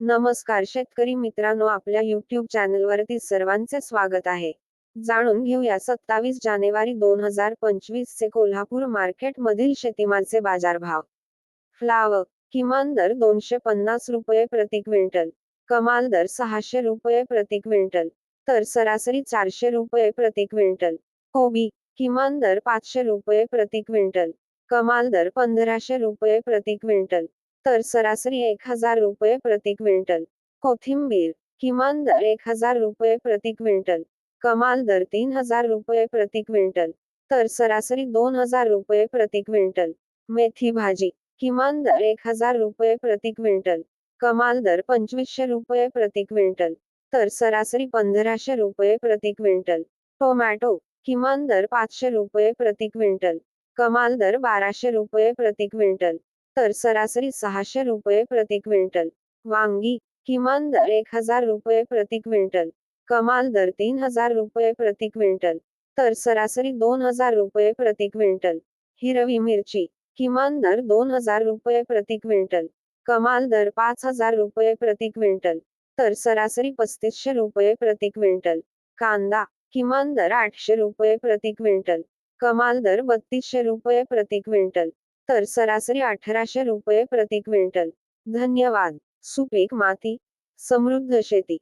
नमस्कार शेतकरी मित्रांनो आपल्या युट्यूब चॅनलवरती सर्वांचे स्वागत आहे. जाणून घेऊया सत्तावीस जानेवारी दोन हजार पंचवीस चे कोल्हापूर मार्केट मधील शेतीमालचे बाजारभाव. फ्लाव किमान दर दोनशे पन्नास रुपये प्रति क्विंटल कमाल दर सहाशे रुपये प्रति क्विंटल तर सरासरी चारशे रुपये प्रति क्विंटल. कोबी किमान दर पाचशे रुपये प्रति क्विंटल कमाल दर पंधराशे रुपये प्रति क्विंटल. तर सरासरी एक हजार रुपये प्रति क्विंटल. कोथिंबीर किमान दर एक हजार रुपये प्रति क्विंटल. कमाल दर तीन हजार रुपये प्रति क्विंटल. तर सरासरी दोन हजार रुपये प्रति क्विंटल. मेथी भाजी किमान दर एक हजार रुपये प्रति क्विंटल. कमाल दर पंचवीसशे रुपये प्रति क्विंटल. तर सरासरी पंधराशे रुपये प्रति क्विंटल. टोमॅटो किमान दर पाचशे रुपये प्रति क्विंटल. कमाल दर बाराशे रुपये प्रति क्विंटल. तर सरासरी सहाशे रुपये प्रति क्विंटल. वांगी किमान दर एक हजार रुपये प्रति क्विंटल. कमाल दर तीन हजार रुपये प्रति क्विंटल. तर सरासरी दोन हजार रुपये प्रति क्विंटल. हिरवी मिरची किमान दर दोन हजार रुपये प्रति क्विंटल. कमाल दर पाच हजार रुपये प्रति क्विंटल. तर सरासरी पस्तीसशे रुपये प्रति क्विंटल. कांदा किमान दर आठशे रुपये प्रति क्विंटल. कमाल दर बत्तीसशे रुपये प्रति क्विंटल. तर सरासरी अठराशे रुपये प्रति क्विंटल. धन्यवाद. सुपीक माती. समृद्ध शेती.